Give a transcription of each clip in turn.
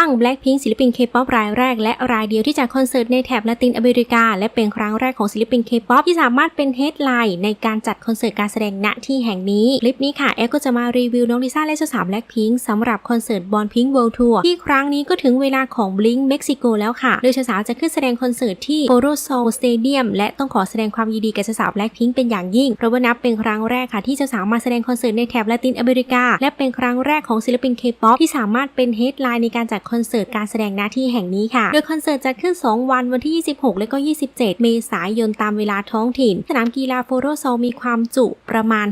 าง Blackpink ศิลปิน K-POP รายแรก และรายเดียวที่จัดคอนเสิร์ตในแถบละตินอเมริกา และเป็นครั้งแรกของศิลปิน K-POP ที่สามารถเป็นเฮดไลน์ในการจัดคอนเสิร์ตการแสดงณที่แห่งนี้ คลิปนี้ค่ะ แอฟก็จะมารีวิวน้องลิซ่าและเจ้าสาว Blackpink สำหรับคอนเสิร์ตบอลพิงค์ World Tour ที่ครั้งนี้ก็ถึงเวลาของ Blink Mexico แล้วค่ะ โดยเจ้าสาวจะขึ้นแสดงคอนเสิร์ตที่ f o r o s o l Stadium และต้องขอแสดงความยินดีกับเจ้าสาว Blackpink เป็นอย่างยิ่งเพราะว่านับเป็นครั้งแรกค่ะที่เจ้าสาวมาแสดงคอนเสิร์ตในแถบละตินอเมริกา และเป็นครั้งแรกของศิลปิน K-POP ที่สามารถเป็นเฮดไลน์ในการจัดคอนเสิร์ตการแสดงหน้าที่แห่งนี้ค่ะ โดยคอนเสิร์ตจัดขึ้น 2 วันวันที่ 26 และก็ 27 เมษายนตามเวลาท้องถิ่น สนามกีฬาโฟโรโซลมีความจุประมาณ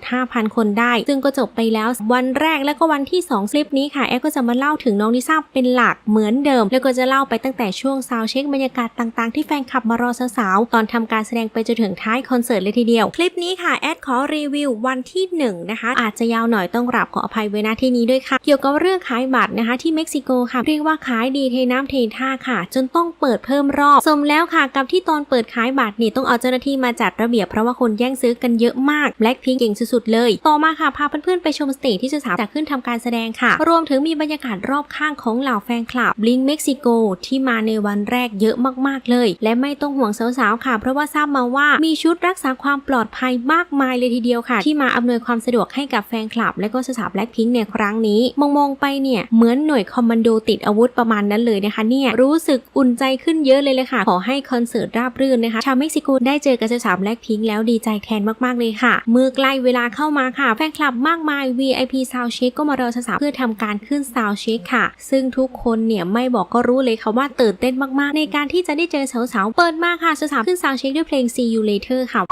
65,000 คนได้ ซึ่งก็จบไปแล้ววันแรกและก็วันที่ 2 คลิปนี้ค่ะ แอฟก็จะมาเล่าถึงน้องลิซ่าเป็นหลักเหมือนเดิม แล้วก็จะเล่าไปตั้งแต่ช่วงซาวเช็คบรรยากาศต่างๆที่แฟนคลับมารอสาวๆตอนทำการแสดงไปจนถึงท้ายคอนเสิร์ตเลยทีเดียว คลิปนี้ค่ะแอดขอรีวิววันที่ 1 นะคะ อาจจะยาวหน่อยต้องกราบขออภัยไว้ณที่นี้ด้วยค่ะ เกี่ยวกับเรื่องขายบัตรนะคะที่เม็กซิโกค่ะ เรียกว่าขายดีเทน้ำเทท่าค่ะ จนต้องเปิดเพิ่มรอบสมแล้วค่ะ กับที่ตอนเปิดขายบัตรนี่ต้องเอาเจ้าหน้าที่มาจัดระเบียบเพราะว่าคนแย่งซื้อกันเยอะมากแบล็คพิงเก่งสุดๆเลย ต่อมาค่ะพาเพื่อนๆไปชมสเตจที่จ้าสาวจะขึ้นทำการแสดงค่ะ รวมถึงมีบรรยากาศรอบข้างของเหล่าแฟนคลับ Blink Mexico ที่มาในวันแรกเยอะมากๆเลย และไม่ต้องห่วงสาวๆค่ะ เพราะว่าทราบมาว่ามีชุดรักษาความปลอดภัยมากมายเลยทีเดียวค่ะ ที่มาอำนวยความสะดวกให้กับแฟนคลับ และก็สาวๆ Blackpink ในครั้งนี้ มองๆไปเนี่ยเหมือนหน่วยคอมมานโดติดอาวุธประมาณนั้นเลยนะคะเนี่ยรู้สึกอุ่นใจขึ้นเยอะเลยเลยค่ะ ขอให้คอนเสิร์ตราบรื่นนะคะชาวเม็กซิโกได้เจอกับสาวๆ Blackpink แล้วดีใจแทนมากๆเลยค่ะ เมื่อใกล้เวลาเข้ามาค่ะ แฟนคลับมากมาย VIP Sound Check ก็มารอสาวเพื่อทำการขึ้น Sound Check ค่ะ ซึ่งทุกคนเนี่ยไม่บอกก็รู้เลยค่ะว่าตื่นเต้นมากๆ ในการที่จะได้เจอสาวๆเปิดมาค่ะสาวๆขึ้น Sound Check ด้วยเพลง See You Later ค่ะ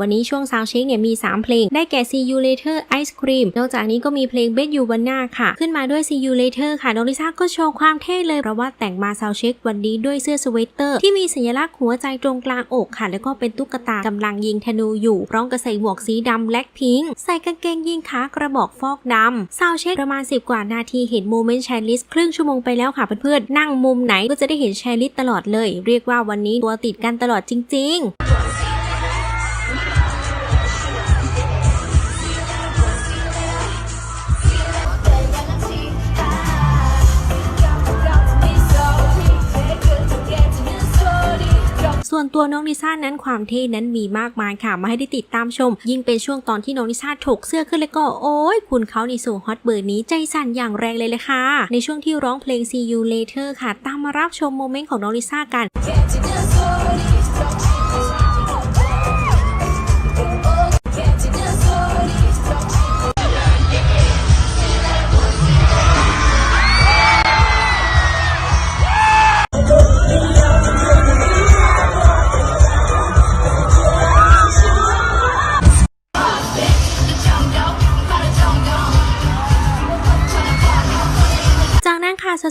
วันนี้ช่วงซาวเช็คเนี่ยมี 3 เพลง ได้แก่ See You Later Ice Cream นอกจากนี้ก็มีเพลง Bet You Wanna ค่ะ ขึ้นมาด้วย See You Later ค่ะน้องลิซ่าก็โชว์ความเท่เลยเพราะว่าแต่งมาซาวเช็ควันนี้ด้วยเสื้อสเวตเตอร์ ที่มีสัญลักษณ์หัวใจตรงกลางอกค่ะ แล้วก็เป็นตุ๊กตากำลังยิงธนูอยู่พร้อมกับใส่หมวกสีดำแบล็คพิงใส่กางเกงยิงขากระบอกฟอกดำซาวเช็คประมาณ 10 กว่านาทีเห็นโมเมนต์แชร์ลิสครึ่งชั่วโมงไปแล้วค่ะเพื่อนๆนั่งมุมไหนก็จะได้เห็นแชร์ลิสตลอดเลย เรียกว่าวันนี้ตัวติดกันตลอดจริง ๆ วนตัวน้องลิซ่านั้นความเท่นั้นมีมากมายค่ะ มาให้ได้ติดตามชม ยิ่งเป็นช่วงตอนที่น้องลิซ่าถกเสื้อขึ้นแล้วก็โอ้ยคุณเขาในสู่ฮอตเบอร์นี้ใจสั่นอย่างแรงเลยเลยค่ะ ในช่วงที่ร้องเพลง See You Later ค่ะ ตามมารับชมโมเมนต์ของน้องลิซ่ากัน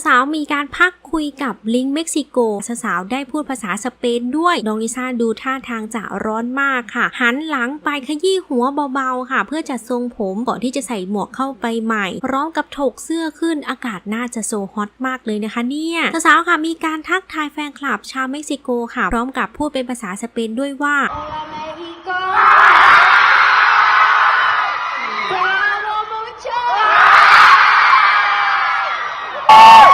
สาวๆมีการพักคุยกับลิงเม็กซิโกสาวๆได้พูดภาษาสเปนด้วยน้องลิซ่าดูท่าทางจะร้อนมากค่ะ หันหลังไปขยี้หัวเบาๆค่ะ เพื่อจัดทรงผมก่อนที่จะใส่หมวกเข้าไปใหม่พร้อมกับถกเสื้อขึ้นอากาศน่าจะโซฮอตมากเลยนะคะเนี่ยสาวๆค่ะมีการทักทายแฟนคลับชาวเม็กซิโกค่ะ พร้อมกับพูดเป็นภาษาสเปนด้วยว่า Hola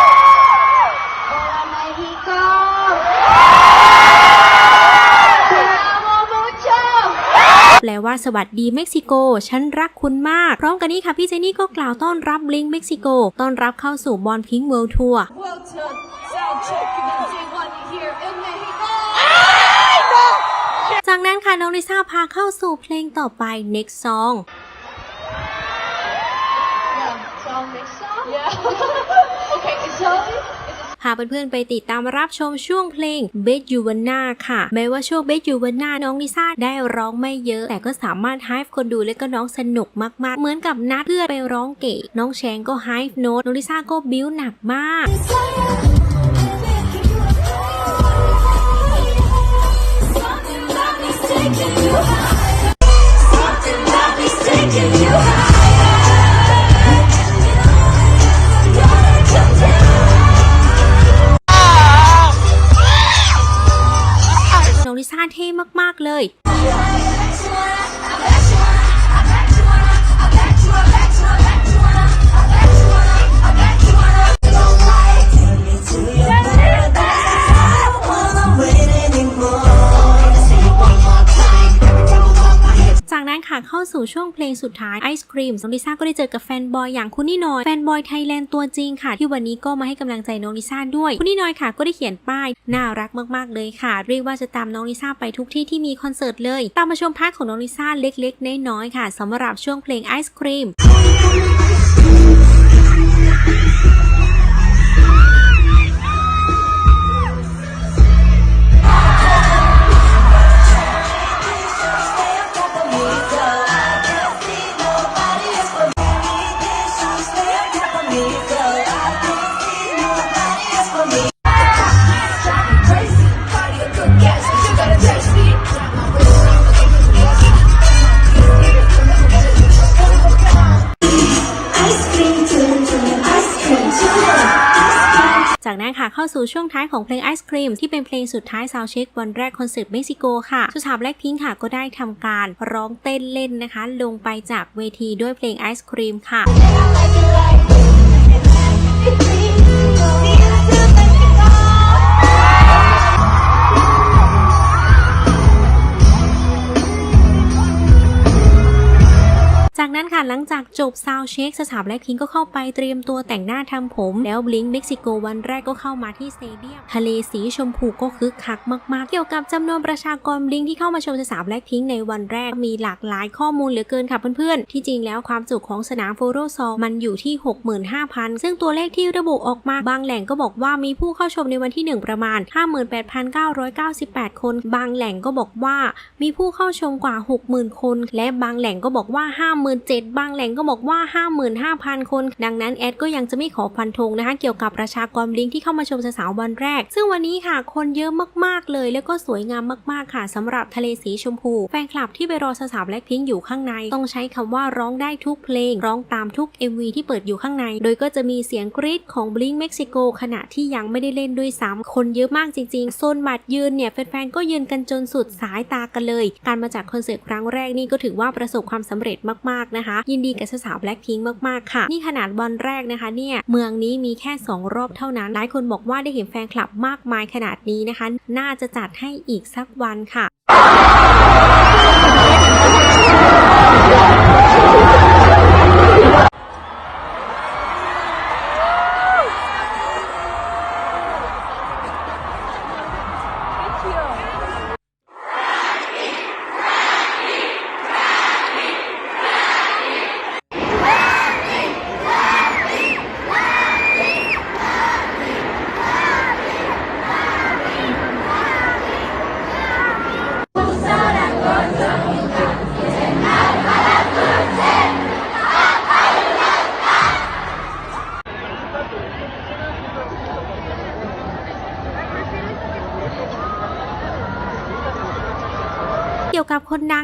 แปลว่าสวัสดีเม็กซิโก ฉันรักคุณมาก พร้อมกันนี้ค่ะพี่เจนี่ก็กล่าวต้อนรับลิงเม็กซิโก ต้อนรับเข้าสู่บอลพิงเวิลด์ทัวร์จากนั้นค่ะน้องลิซ่าพาเข้าสู่เพลงต่อไป next song Yeah, song next song. Yeah. okay, so พาเพื่อนๆไปติดตามรับชมช่วงเพลง Bet You Wanna ค่ะ แม้ว่าช่วง Bet You Wanna น้องลิซ่าได้ร้องไม่เยอะ แต่ก็สามารถไฮฟ์คนดูและก็น้องสนุกมากๆ เหมือนกับนัดเพื่อนไปร้องเก๋น้องแชงก็ไฮฟ์โน้ตน้องลิซ่าก็บิ้วหนักมาก น้ ค่ะเข้าสู่ช่วงเพลงสุดท้ายไอศครีมน้องลิซ่าก็ได้เจอกับแฟนบอยอย่างคุณนี่นอยแฟนบอยไทยแลนด์ตัวจริงค่ะ ที่วันนี้ก็มาให้กำลังใจน้องลิซ่าด้วย คุณนี่นอยค่ะก็ได้เขียนป้าย น่ารักมากๆเลยค่ะ เรียกว่าจะตามน้องลิซ่าไปทุกที่ที่มีคอนเสิร์ตเลย ตามมาชมพาร์ทของน้องลิซ่าเล็กๆน้อยๆค่ะสำหรับช่วงเพลงไอศครีม จากนั้นค่ะเข้าสู่ช่วงท้ายของเพลงไอศครีมที่เป็นเพลงสุดท้ายซาวเช็ควันแรกคอนเสิร์ตเม็กซิโกค่ะสุชาบแล็คพิงค่ะก็ได้ทำการร้องเต้นเล่นนะคะ ลงไปจากเวทีด้วยเพลงไอศครีมค่ะ ค่ะหลังจากจบซาวเช็คสถาบแล็คพิงก็เข้าไปเตรียมตัวแต่งหน้าทำผม แล้วบลิงเม็กซิโกวันแรกก็เข้ามาที่สเตเดียมทะเลสีชมพูก็คึกคักมาก ๆ เกี่ยวกับจำนวนประชากรบลิงที่เข้ามาชมสถาบแล็คพิงในวันแรกมีหลากหลายข้อมูลเหลือเกินค่ะเพื่อน ๆ ที่จริงแล้วความจุของสนามโฟโรซอลมันอยู่ที่ 65,000 ซึ่งตัวเลขที่ระบุออกมาบางแหล่งก็บอกว่ามีผู้เข้าชมในวันที่ 1 ประมาณ 58,998 คน บางแหล่งก็บอกว่ามีผู้เข้าชมกว่า 60,000 คน และบางแหล่งก็บอกว่า 57,000บางแหล่งก็บอกว่า 55,000 คน ดังนั้นแอดก็ยังจะไม่ขอฟันธงนะคะ เกี่ยวกับประชากรลิงที่เข้ามาชมสาววันแรก ซึ่งวันนี้ค่ะ คนเยอะมากๆเลย แล้วก็สวยงามมากๆค่ะสำหรับทะเลสีชมพู แฟนคลับที่ไปรอสาวแบล็คพิงอยู่ข้างใน ต้องใช้คำว่าร้องได้ทุกเพลง ร้องตามทุก MV ที่เปิดอยู่ข้างใน โดยก็จะมีเสียงกรี๊ดของบลิงเม็กซิโกขณะที่ยังไม่ได้เล่นด้วยซ้ำคนเยอะมากจริงๆโซนบัตรยืนเนี่ยแฟนๆก็ยืนกันจนสุดสายตากันเลย การมาจากคอนเสิร์ตครั้งแรกนี่ก็ถือว่าประสบความสำเร็จมากๆนะคะยินดีกับสาวแบล็คพิงค์มากๆค่ะ นี่ขนาดวันแรกนะคะเนี่ยเมืองนี้มีแค่ 2 รอบเท่านั้น หลายคนบอกว่าได้เห็นแฟนคลับมากมายขนาดนี้นะคะ น่าจะจัดให้อีกสักวันค่ะ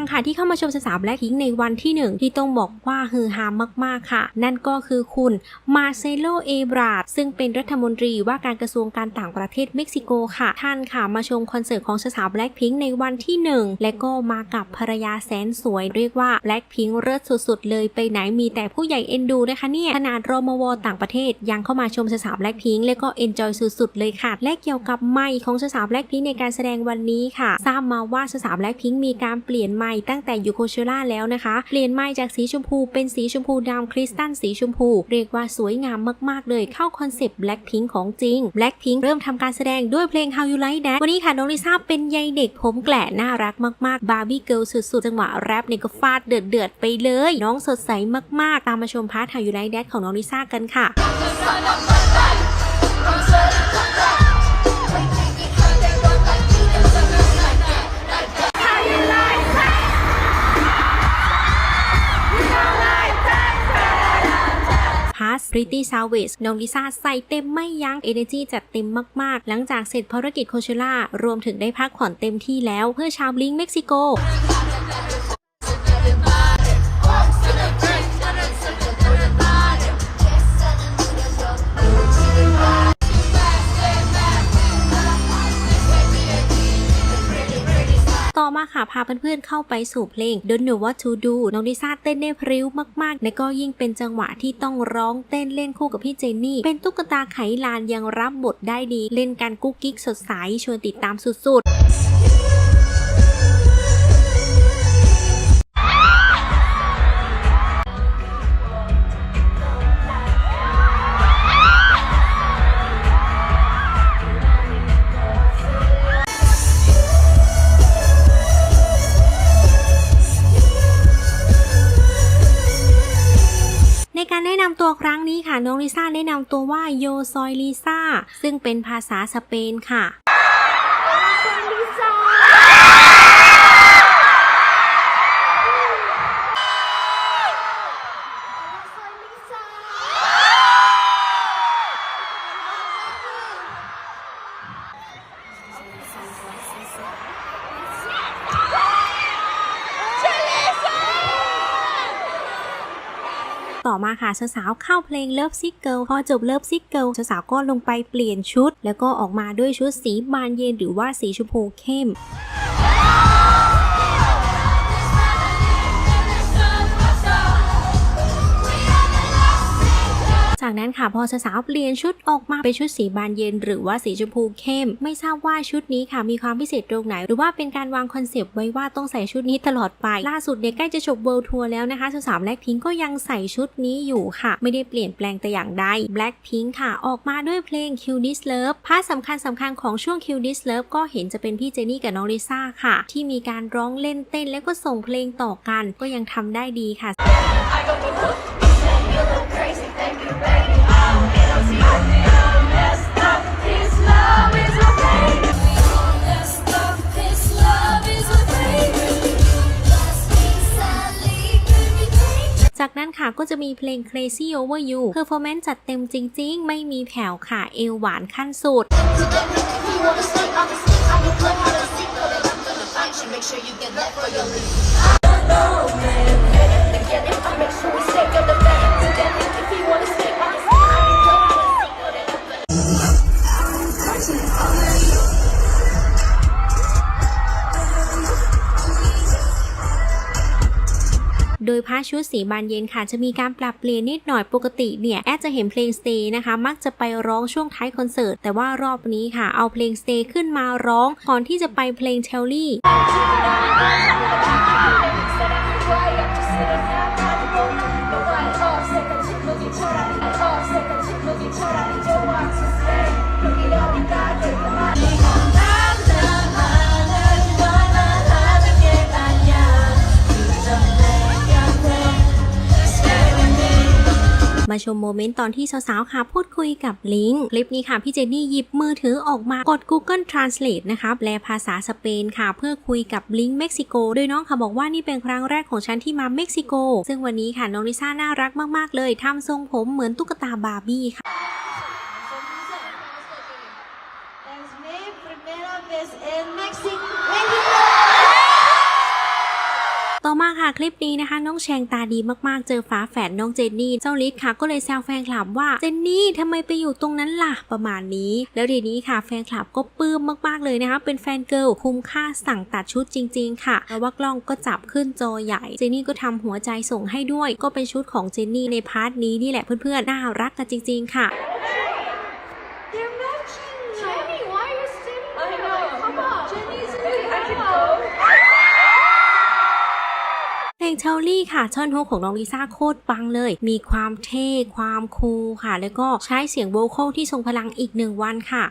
งค่ะที่เข้ามาชมสาวแบล็คพิงค์ในวันที่หนึ่งที่ต้องบอกว่าฮือฮามากๆค่ะ นั่นก็คือคุณมาเซโลเอบราดซึ่งเป็นรัฐมนตรีว่าการกระทรวงการต่างประเทศเม็กซิโกค่ะ ท่านค่ะมาชมคอนเสิร์ตของสาวแบล็คพิงค์ในวันที่หนึ่งและก็มากับภรรยาแสนสวย เรียกว่าแบล็คพิงค์เลิศสุดๆ เลยไปไหนมีแต่ผู้ใหญ่เอ็นดูนะคะเนี่ยขนาดรมวต่างประเทศยังเข้ามาชมสาวแบล็คพิงค์และก็เอ็นจอยสุดๆเลยค่ะและเกี่ยวกับไมค์ของสาวแบล็คพิงค์ในการแสดงวันนี้ค่ะ ทราบมาว่าสาวแบล็คพิงค์มีการเปลี่ยนไมค์ตั้งแต่ยูโคเชล่าแล้วนะคะ เปลี่ยนไมค์จากสีชมพูเป็นสีชมพูดำคริสตัลสีชมพู เรียกว่าสวยงามมากๆ เลยเข้าคอนเซปต์แบล็คพิงของจริงแบล็คพิงเริ่มทำการแสดงด้วยเพลง How You Like That วันนี้ค่ะน้องลิซ่าเป็นยายเด็กผมแกละน่ารักมากๆบาร์บี้เกิลสุดๆ จังหวะแรปเนี่ยก็ฟาดเดือดๆไปเลย น้องสดใสมากๆ ตามมาชมพาร์ท How You Like That ของน้องลิซ่ากันค่ะ ส Pretty Savage น้องลิซ่าใส่เต็มไม่ยัง้ง Energy จัดเต็มมากๆ หลังจากเสร็จภารกิจโคเชล่ารวมถึงได้พักผ่อนเต็มที่แล้วเพื่อชาวบลิงเม็กซิโกาเพื่อนๆเข้าไปสู่เพลง Don't Know What to Do น้องลิซ่าเต้นได้พริ้วมากๆ และก็ยิ่งเป็นจังหวะที่ต้องร้องเต้นเล่นคู่กับพี่เจนนี่ เป็นตุ๊กตาไขลานยังรับบทได้ดี เล่นการกุ๊กกิ๊กสดใสชวนติดตามสุดๆ ครั้งนี้ค่ะน้องลิซ่าได้นำตัวว่าโยซอยลิซ่าซึ่งเป็นภาษาสเปนค่ะ มาค่ะสาวๆเข้าเพลง Love Sick Girl พอจบ Love Sick Girl สาวๆก็ลงไปเปลี่ยนชุด แล้วก็ออกมาด้วยชุดสีบานเย็นหรือว่าสีชมพูเข้ม จากนั้นค่ะพอสาวเปลี่ยนชุดออกมาเป็นชุดสีบานเย็น หรือว่าสีชมพูเข้ม ไม่ทราบว่าชุดนี้ค่ะมีความพิเศษตรงไหน หรือว่าเป็นการวางคอนเซปต์ไว้ว่าต้องใส่ชุดนี้ตลอดไป ล่าสุดเนี่ยใกล้จะจบเวิลด์ทัวร์แล้วนะคะสาวแบล็คพิงก็ยังใส่ชุดนี้อยู่ค่ะ ไม่ได้เปลี่ยนแปลงแต่อย่างใดแบล็คพิงค่ะ ออกมาด้วยเพลง Q This Love พาร์ทสำคัญสำคัญของช่วง Q This Love ก็เห็นจะเป็นพี่เจนี่กับน้องลิซ่าค่ะ ที่มีการร้องเล่นเต้นแล้วก็ส่งเพลงต่อกันก็ยังทำได้ดีค่ะ จากนั้นค่ะก็จะมีเพลง Crazy Over You Performance จัดเต็มจริง ๆ ไม่มีแผ่วค่ะ เอวหวานขั้นสุด Make sure you get that for your leave. Again, if I make sure we stay on the ดยพาชุดสีบานเย็นค่ะจะมีการปรับเปลี่ยนนิดหน่อยปกติเนี่ยแอดจะเห็นเพลง Stay นะคะ มักจะไปร้องช่วงท้ายคอนเสิร์ต แต่ว่ารอบนี้ค่ะ เอาเพลง Stay ขึ้นมาร้องก่อนที่จะไปเพลงเทลลี่ มาชมโมเมนต์ตอนที่สาวๆ ค่ะพูดคุยกับลิงคลิปนี้ค่ะ พี่เจนนี่หยิบมือถือออกมากด Google Translate นะคะแปลภาษาสเปนค่ะ เพื่อคุยกับลิงเม็กซิโก โดยน้องค่ะบอกว่านี่เป็นครั้งแรกของฉันที่มาเม็กซิโก ซึ่งวันนี้ค่ะน้องลิซ่าน่ารักมากๆ เลยทำทรงผมเหมือนตุ๊กตาบาร์บี้ค่ะ Es mi primera vez en México. ต่อมาค่ะคลิปนี้นะคะ น้องแชงตาดีมากๆ เจอฝาแฝดน้องเจนนี่เจ้าลิศค่ะก็เลยแซวแฟนคลับว่าเจนนี่ทำไมไปอยู่ตรงนั้นล่ะประมาณนี้ แล้วทีนี้ค่ะแฟนคลับก็ปลื้มมากๆเลยนะคะ เป็นแฟนเกิลคุ้มค่าสั่งตัดชุดจริง ๆ ค่ะแล้วว่ากล้องก็จับขึ้นจอใหญ่เจนนี่ก็ทำหัวใจส่งให้ด้วย ก็เป็นชุดของเจนนี่ในพาร์ทนี้นี่แหละเพื่อนๆน่ารักกันจริง ๆ ค่ะ พลงเชลลี่ค่ะช่อนฮกของน้องลิซ่าโคตรปังเลย มีความเท่ ความคูลค่ะ แล้วก็ใช้เสียงโวคอลที่ทรงพลังอีกหนึ่งวันค่ะ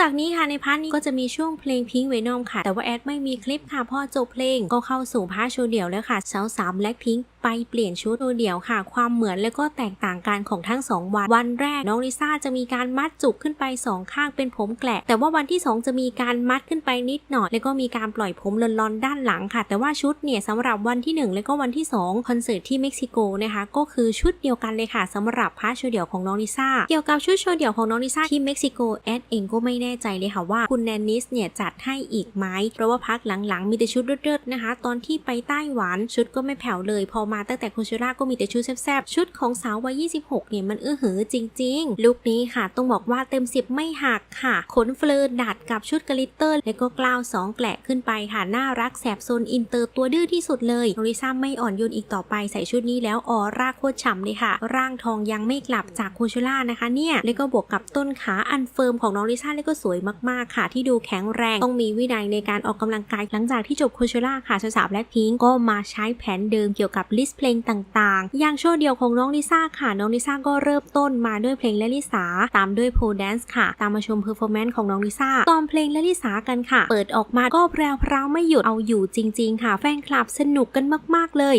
จากนี้ค่ะในพาร์ทนี้ก็จะมีช่วงเพลงพิงเวนอมค่ะ แต่ว่าแอดไม่มีคลิปค่ะพอจบเพลงก็เข้าสู่พาร์ทโชว์เดี่ยวแล้วค่ะสาวสามแบล็คพิงไปเปลี่ยนชุดโชว์เดี่ยวค่ะ ความเหมือนและก็แตกต่างกันของทั้งสองวัน วันแรกน้องลิซ่าจะมีการมัดจุกขึ้นไปสองข้างเป็นผมแกละแต่ว่าวันที่สองจะมีการมัดขึ้นไปนิดหน่อย แล้วก็มีการปล่อยผมลอนๆด้านหลังค่ะ แต่ว่าชุดเนี่ยสำหรับวันที่หนึ่งและก็วันที่สองคอนเสิร์ตที่เม็กซิโกนะคะก็คือชุดเดียวกันเลยค่ะสำหรับพาร์ทโชว์เดี่ยวของน้องลิซ่าเกี่ยวกับชุดโชว์เดี่ยวของน้องลิซ่าที่เม็กซิโกแอดเองก็ไม่แน่น่ใจเลยค่ะว่าคุณแนนนิสเนี่ยจัดให้อีกไหมเพราะว่าพักหลังๆมีแต่ชุดเลิศๆนะคะ ตอนที่ไปไต้หวันชุดก็ไม่แผ่วเลย พอมาตั้งแต่โคเชราก็มีแต่ชุดแซ่บๆชุดของสาววัย 26 เนี่ยมันอื้อหือจริง ๆ ลุคนี้ค่ะ ต้องบอกว่าเต็ม 10 ไม่หักค่ะ ขนเฟลอดัดกับชุดกลิตเตอร์ และก็กล้าวสองแกละขึ้นไปค่ะ น่ารักแสบโซนอินเตอร์ตัวดื้อที่สุดเลยน้องลิซ่าไม่อ่อนโยนอีกต่อไปใส่ชุดนี้แล้วออร่าโคตรฉ่ำเลยค่ะ ร่างทองยังไม่กลับจากโคชล่านะคะเนี่ยแล้วก็บวกกับต้นขาอันเฟิร์มของน้องลิซ่าแล้วก็สวยมากๆค่ะ ที่ดูแข็งแรง ต้องมีวินัยในการออกกำลังกายหลังจากที่จบโคเชล่าค่ะสาวแบล็คพิงก็มาใช้แผนเดิมเกี่ยวกับลิสต์เพลงต่างๆ อย่างโชว์เดียวของน้องลิซ่าค่ะ น้องลิซ่าก็เริ่มต้นมาด้วยเพลงและลิสาตามด้วยโพแดนซ์ค่ะ ตามมาชมเพอร์ฟอร์แมนซ์ของน้องลิซ่าตอนเพลงและลิสากันค่ะ เปิดออกมาก็แพรวพราไม่หยุดเอาอยู่จริง ๆ ค่ะ แฟนคลับสนุกกันมาก ๆ เลย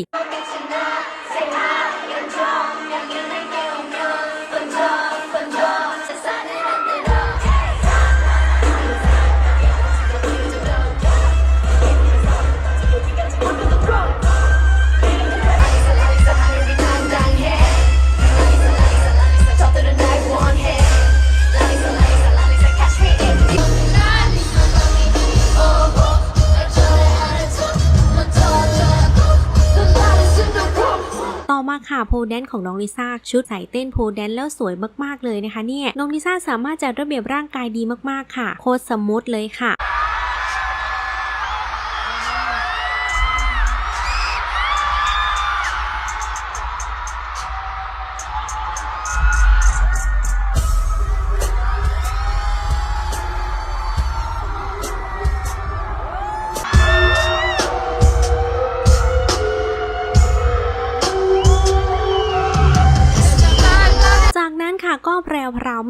ค่ะโพแดนของน้องลิซ่าชุดใส่เต้นโพแดนแล้วสวยมากๆเลยนะคะเนี่ยน้องลิซ่าสามารถจัดระเบียบร่างกายดีมากๆค่ะ โคตรสมูทเลยค่ะ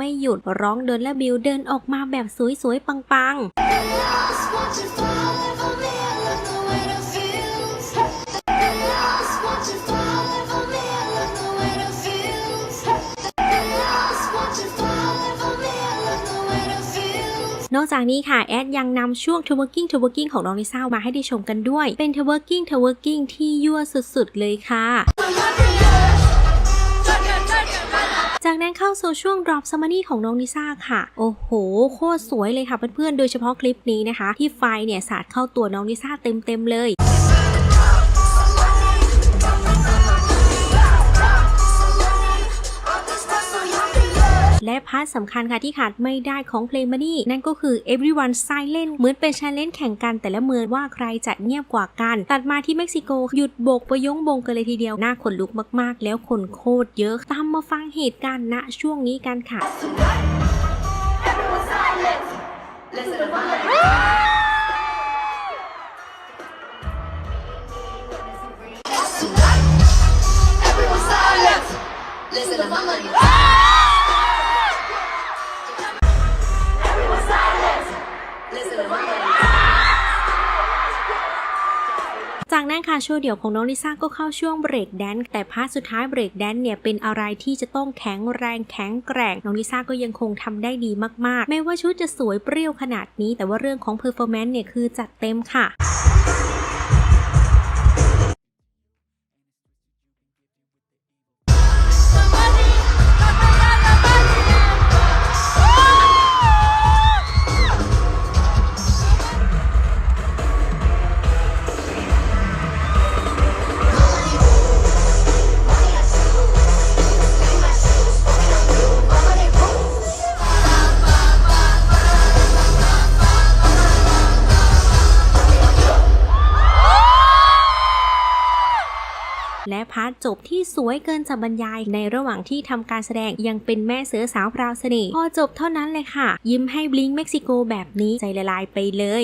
ไม่หยุดร้องเดินและบิวเดินออกมาแบบสวยๆ ปังๆนอกจากนี้ค่ะ แอดยังนำช่วง t o w o r k i n g t o w o r k i n g ของน้องลิซ่ามาให้ได้ชมกันด้วย เป็น t o w o r k i n g t o w o r k i n g ที่ยั่วสุดๆ เลยค่ะ จากนั้นเข้าสู่ช่วง drop s u m m a r y ของน้องนิซ่าค่ะ โอ้โห โคตรสวยเลยค่ะเพื่อนๆ โดยเฉพาะคลิปนี้นะคะ ที่ไฟเนี่ยสาดเข้าตัวน้องนิซ่าเต็มๆเลย และพาร์ทสำคัญค่ะที่ขาดไม่ได้ของเพลงมานี่นั่นก็คือ everyone silent เหมือนเป็นชาเลนจ์แข่งกันแต่ละเมืองว่าใครจะเงียบกว่ากัน ตัดมาที่เม็กซิโกหยุดโบกประยงบงกันเลยทีเดียวหน่าขนลุกมากๆ แล้วคนโคตรเยอะตามมาฟังเหตุการณ์ณช่วงนี้กันค่ะ Listen to my money. จากนั้นค่ะโชว์เดี่ยวของน้องลิซ่าก็เข้าช่วงเบรกแดนซ์แต่พาร์ทสุดท้ายเบรกแดนซ์เนี่ยเป็นอะไรที่จะต้องแข็งแรงแข็งแกร่งน้องลิซ่าก็ยังคงทำได้ดีมากๆ ไม่ว่าชุดจะสวยเปรี้ยวขนาดนี้ แต่ว่าเรื่องของเพอร์ฟอร์แมนซ์เนี่ยคือจัดเต็มค่ะ พาร์ทจบที่สวยเกินจะบรรยาย ในระหว่างที่ทำการแสดงยังเป็นแม่เสือสาวพราวเสน่ห์พอจบเท่านั้นเลยค่ะ ยิ้มให้บลิงเม็กซิโกแบบนี้ใจละลายไปเลย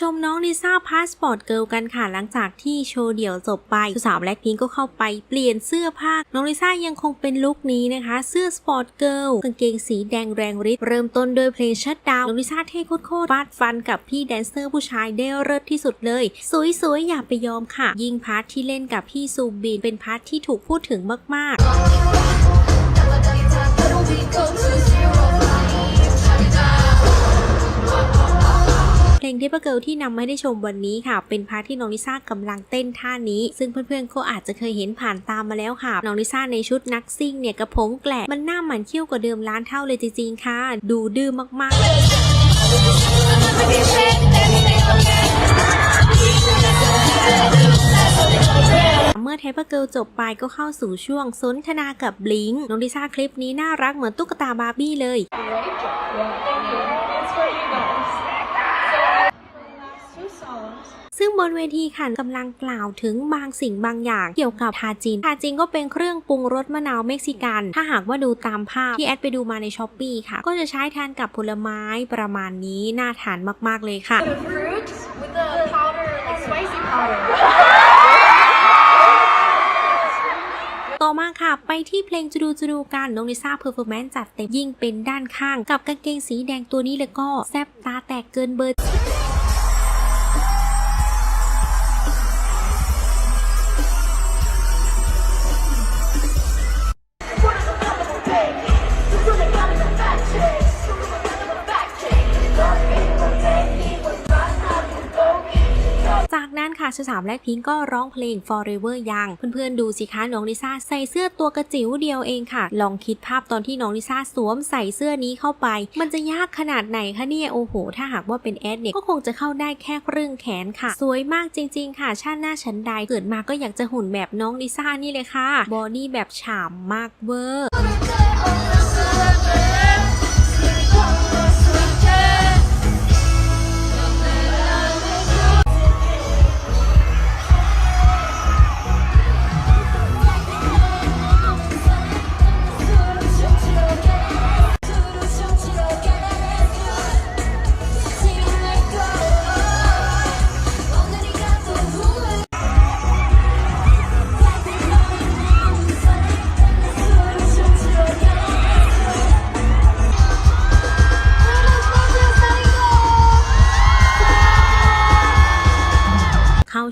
ชมน้องลิซ่าพาสปอร์ตเกิลกันค่ะหลังจากที่โชว์เดี่ยวจบไปสาวแบล็คพิงก็เข้าไปเปลี่ยนเสื้อผ้า น้องลิซ่ายังคงเป็นลุคนี้นะคะ เสื้อสปอร์ตเกิลกางเกงสีแดงแรงฤทธิ์เริ่มต้นด้วยเพลงชัดดาวน้องลิซ่าเท่โคตรฟาดฟันกับพี่แดนเซอร์ผู้ชายได้เลิศที่สุดเลย สวยๆอย่าไปยอมค่ะ ยิ่งพาร์ทที่เล่นกับพี่ซูบินเป็นพาร์ทที่ถูกพูดถึงมากๆ ลงเทปเกิลที่นำมาให้ได้ชมวันนี้ค่ะ เป็นพาร์ทที่น้องลิซ่ากำลังเต้นท่านี้ ซึ่งเพื่อนๆก็อาจจะเคยเห็นผ่านตามมาแล้วค่ะ น้องลิซ่าในชุดนักซิ่งเนี่ยกระพงแกลกมันหน้าหมันเขี้ยวกว่าเดิมล้านเท่าเลยจริงๆค่ะ ดูดื้อมากๆเมื่อเทปเกิลจบไปก็เข้าสู่ช่วงสนทนากับบลิงน้องลิซ่าคลิปนี้น่ารักเหมือนตุ๊กตาบาร์บี้เลย It's for you guys. So, my last two songs ซึ่งบนเวทีค่ะกำลังกล่าวถึงบางสิ่งบางอย่างเกี่ยวกับทาจิน ทาจินก็เป็นเครื่องปรุงรสมะนาวเม็กซิกัน ถ้าหากว่าดูตามภาพที่แอดไปดูมาในช้อปปีค่ะ ก็จะใช้ทานกับผลไม้ประมาณนี้น่าทานมาก ๆ เลยค่ะ the fruit with the powder, like spicy powder. ต่อมาค่ะ ไปที่เพลงจูดูจูดูกันน้องลิซ่าเพอร์ฟอร์แมนซ์จัดเต็มยิ่งเป็นด้านข้าง กับกางเกงสีแดงตัวนี้เลยก็แซบตาแตกเกินเบอร์ สาวๆแบล็คพิงก็ร้องเพลง Forever Young เพื่อนๆดูสิคะน้องลิซ่าใส่เสื้อตัวกระจิ๋วเดียวเองค่ะ ลองคิดภาพตอนที่น้องลิซ่าสวมใส่เสื้อนี้เข้าไป มันจะยากขนาดไหนคะเนี่ยโอ้โห ถ้าหากว่าเป็นแอดเนี่ยก็คงจะเข้าได้แค่ครึ่งแขนค่ะ สวยมากจริง ๆ ค่ะ ชาติหน้าฉันใดเกิดมาก็อยากจะหุ่นแบบน้องลิซ่านี่เลยค่ะบอดี้แบบฉ่ำมากเวอร์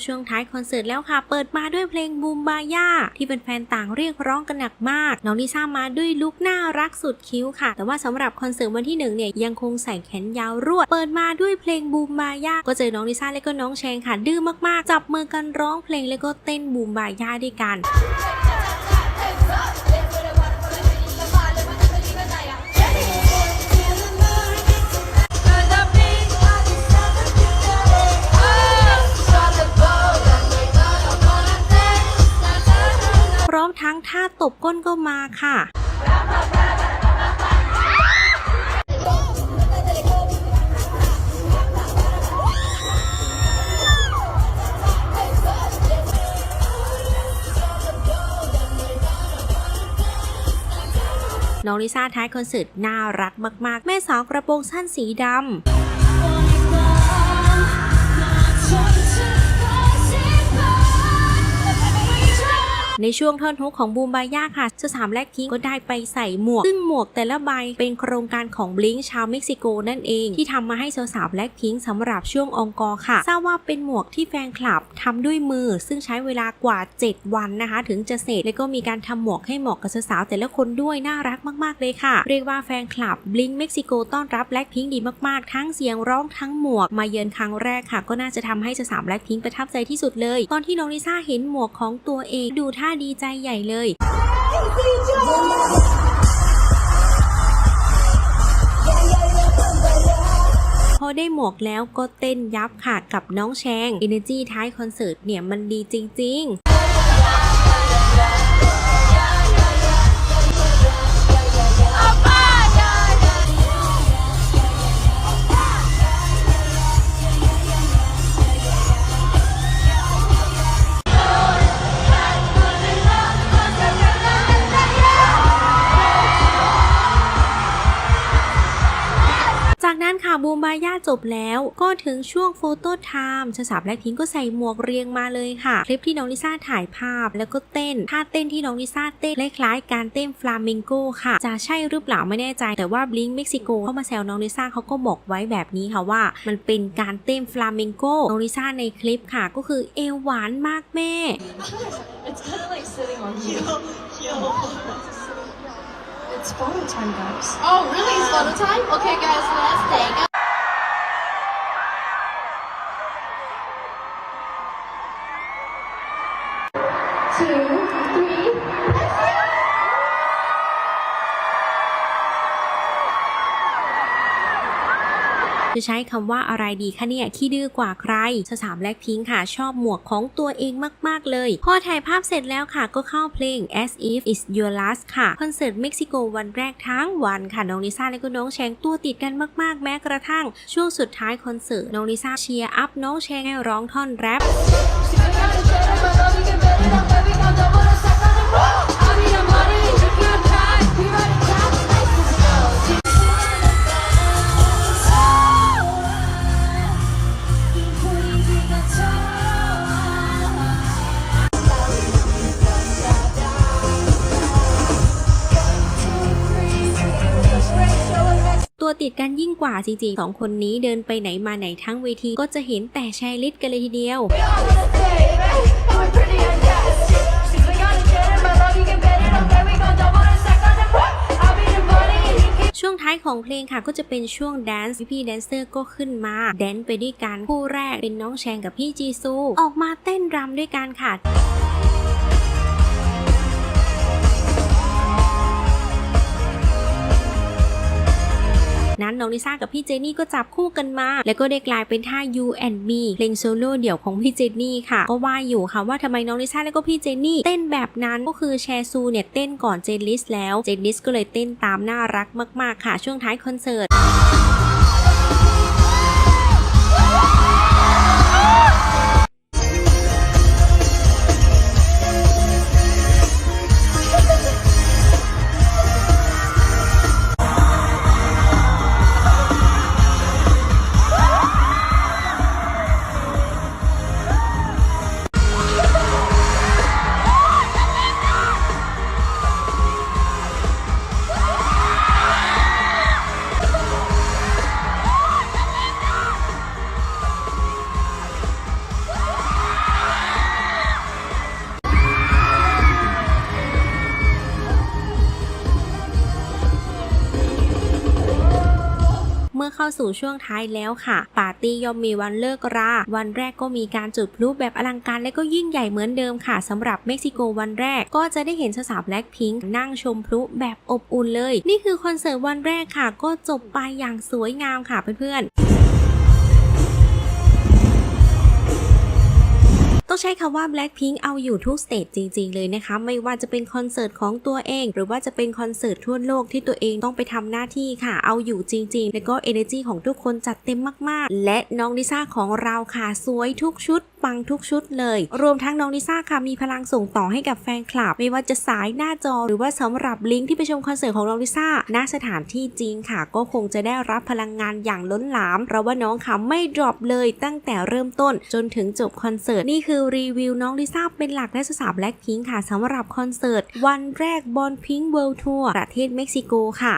ช่วงท้ายคอนเสิร์ตแล้วค่ะ เปิดมาด้วยเพลงบูมบาย่าที่เป็นแฟนต่างเรียกร้องกันหนักมาก น้องลิซ่ามาด้วยลุคน่ารักสุดคิ้วค่ะ แต่ว่าสำหรับคอนเสิร์ตวันที่หนึ่งเนี่ยยังคงใส่แขนยาวรวด เปิดมาด้วยเพลงบูมบาย่าก็เจอน้องลิซ่าและก็น้องแชงค่ะดื้อมากๆ จับมือกันร้องเพลงแล้วก็เต้นบูมบาย่าด้วยกัน ทั้งท่าตบก้นก็มาค่ะ น้องลิซ่าท้ายคอนเสิร์ตน่ารักมาก ๆ แม่สาวกระโปรงสั้นสีดำ ในช่วงท่อนฮุกของบูมบาย่าค่ะสสามแลกพิงก็ได้ไปใส่หมวก ซึ่งหมวกแต่ละใบเป็นโครงการของบลิงชาวเม็กซิโกนั่นเอง ที่ทำมาให้สาวแล็คพิงสำหรับช่วงองกอค่ะ ทราบว่าเป็นหมวกที่แฟนคลับทำด้วยมือ ซึ่งใช้เวลากว่า 7 วันนะคะ ถึงจะเสร็จแล้วก็มีการทำหมวกให้เหมาะกับสาวแต่ละคนด้วยน่ารักมาก ๆ เลยค่ะ เรียกว่าแฟนคลับบลิงเม็กซิโกต้อนรับแล็คพิงดีมากๆ ทั้งเสียงร้องทั้งหมวกมาเยือนครั้งแรกค่ะ ก็น่าจะทำให้สาวแล็คพิงประทับใจที่สุดเลย ตอนที่น้องลิซ่าเห็นหมวกของตัวเองดูท่าดีใจใหญ่เลย พอได้หมวกแล้วก็เต้นยับค่ะกับน้องแชง Energy ท้ายคอนเสิร์ตเนี่ยมันดีจริง ๆ บูมบาย่าจบแล้วก็ถึงช่วงโฟโต้ไทม์ชาสาวแล็คพิงก็ใส่หมวกเรียงมาเลยค่ะ คลิปที่น้องลิซ่าถ่ายภาพแล้วก็เต้นท่าเต้นที่น้องลิซ่าเต้นคล้ายๆการเต้นฟลาเมงโกค่ะ จะใช่หรือเปล่าไม่แน่ใจ แต่ว่าบลิงเม็กซิโกเข้ามาแซวน้องลิซ่าเขาก็บอกไว้แบบนี้ค่ะว่า มันเป็นการเต้นฟลาเมงโกน้องลิซ่าในคลิปค่ะ ก็คือเอวหวานมากแม่ It's kind of like sitting on you. It's photo time, guys. Oh, really? It's photo time? Okay, guys, let's take a two, three. จะใช้คำว่าอะไรดีคะเนี่ยขี้ดื้อกว่าใครสาวแล็คพิงค่ะ ชอบหมวกของตัวเองมาก ๆ เลย พอถ่ายภาพเสร็จแล้วค่ะก็เข้าเพลง As If It's Your Last ค่ะ คอนเสิร์ตเม็กซิโกวันแรกทั้งวันค่ะ น้องลิซ่าและก็น้องแชงตัวติดกันมาก ๆ แม้กระทั่ง ช่วงสุดท้ายคอนเสิร์ตน้องลิซ่าเชียร์อัพน้องแชงให้ร้องท่อนแรป ติดกันยิ่งกว่าจริงๆสองคนนี้เดินไปไหนมาไหนทั้งเวทีก็จะเห็นแต่แชร์ลิสกันเลยทีเดียว ช่วงท้ายของเพลงค่ะก็จะเป็นช่วงแดนซ์พี่แดนเซอร์ก็ขึ้นมาแดนไปด้วยกันคู่แรกเป็นน้องแชงกับพี่จีซู ออกมาเต้นรำด้วยกันค่ะ นั้นน้องลิซ่ากับพี่เจนี่ก็จับคู่กันมา แล้วก็ได้กลายเป็นท่า You and Me เพลงโซโล่เดี่ยวของพี่เจนี่ค่ะ ก็ว่าอยู่ค่ะว่าทำไมน้องลิซ่าแล้วก็พี่เจนี่เต้นแบบนั้นก็คือแชซูเนี่ยเต้นก่อนเจนลิสแล้ว เจนลิสก็เลยเต้นตามน่ารักมากๆค่ะ ช่วงท้ายคอนเสิร์ต สู่ช่วงท้ายแล้วค่ะ ปาร์ตี้ย่อมมีวันเลิกรา วันแรกก็มีการจุดพลุแบบอลังการและก็ยิ่งใหญ่เหมือนเดิมค่ะสำหรับเม็กซิโกวันแรกก็จะได้เห็นสาวแบล็คพิงค์นั่งชมพลุแบบอบอุ่นเลย นี่คือคอนเสิร์ตวันแรกค่ะ ก็จบไปอย่างสวยงามค่ะเพื่อนๆ ต้องใช้คำว่า Blackpink เอาอยู่ทุกสเตจจริงๆเลยนะคะ ไม่ว่าจะเป็นคอนเสิร์ตของตัวเอง หรือว่าจะเป็นคอนเสิร์ตทั่วโลกที่ตัวเองต้องไปทำหน้าที่ค่ะ เอาอยู่จริงๆ แล้วก็ energy ของทุกคนจัดเต็มมากๆ และน้องลิซ่าของเราค่ะสวยทุกชุด ปังทุกชุดเลย รวมทั้งน้องลิซ่าค่ะมีพลังส่งต่อให้กับแฟนคลับ ไม่ว่าจะสายหน้าจอหรือว่าสำหรับลิงก์ที่ไปชมคอนเสิร์ตของน้องลิซ่าณสถานที่จริงค่ะ ก็คงจะได้รับพลังงานอย่างล้นหลาม เพราะว่าน้องค่ะไม่ดรอปเลยตั้งแต่เริ่มต้นจนถึงจบคอนเสิร์ตนี่คือรีวิวน้องลิซ่าเป็นหลักและสาวแบล็คพิงค์ค่ะสำหรับคอนเสิร์ต วันแรกบอลพิงค์เวิลด์ทัวร์ประเทศเม็กซิโกค่ะ